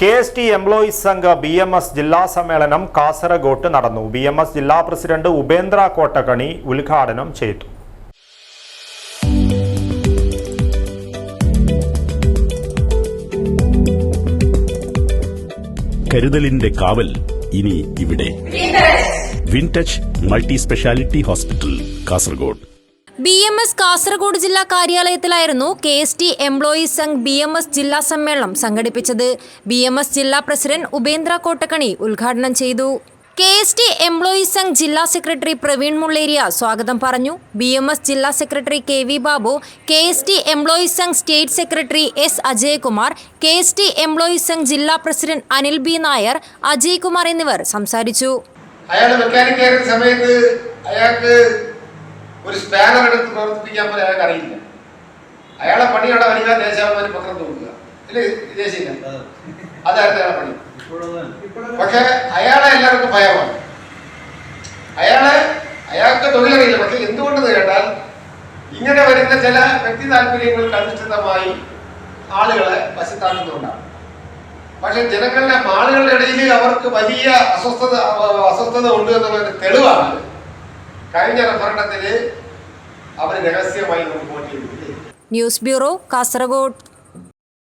K S T employees Sangh B M S ജില്ലാ സമ്മേളനം കാസർഗോട്ട് നടന്നു. ബി എം എസ് ജില്ലാ പ്രസിഡന്റ് ഉപേന്ദ്ര കോട്ടക്കണി ഉദ്ഘാടനം ചെയ്തു. കരുതലിന്റെ കാവൽ ഇനി ഇവിടെ. Wintouch multi speciality hospital Kasaragod. B M S Kasaragod ജില്ലാ കാര്യാലയത്തിലായിരുന്നു K S T employees Sangh B M S ജില്ലാ സമ്മേളനം സംഘടിപ്പിച്ചത്. ബി എം എസ് ജില്ലാ പ്രസിഡന്റ് ഉപേന്ദ്ര കോട്ടക്കണി ഉദ്ഘാടനം ചെയ്തു. K S T employees Sangh ജില്ലാ സെക്രട്ടറി പ്രവീൺ മുള്ളേരിയ സ്വാഗതം പറഞ്ഞു. ബി എം എസ് ജില്ലാ secretary K V Babu K S T employees Sangh state secretary S Ajayakumar K S T employees Sangh ജില്ലാ president Anil B Nair Ajaykumar എന്നിവർ സംസാരിച്ചു. അയാൾ മെക്കാനിക് സമയത്ത് അയാൾക്ക് ഒരു സ്പാനർ എടുത്ത് പ്രവർത്തിപ്പിക്കാൻ പോലും അയാൾക്ക് അറിയില്ല. അയാളെ പണിയാണ് വരിക ദേശാഭിമാനി പത്രം തോന്നുക. ഇല്ലേ ദേശീയ അതായിരുന്നു അയാളെ പണി. പക്ഷെ അയാളെ എല്ലാവർക്കും ഭയമാണ്. അയാളെ അയാൾക്ക് തൊഴിലറിയില്ല. പക്ഷെ എന്തുകൊണ്ടെന്ന് കേട്ടാൽ ഇങ്ങനെ വരുന്ന ചില വ്യക്തി താല്പര്യങ്ങൾക്ക് അധിഷ്ഠിതമായി ആളുകളെ വശത്താക്കുന്നുണ്ടാണ് പക്ഷെ ജനങ്ങളുടെ ആളുകളുടെ ഇടയിൽ അവർക്ക് വലിയ അസ്വസ്ഥത അസ്വസ്ഥത ഉണ്ട് എന്നുള്ളതിന്റെ തെളിവാണ് കഴിഞ്ഞ റഫറണ്ടത്തിൽ അവർ രഹസ്യമായി വോട്ട് ന്യൂസ് ബ്യൂറോ കാസർഗോഡ്.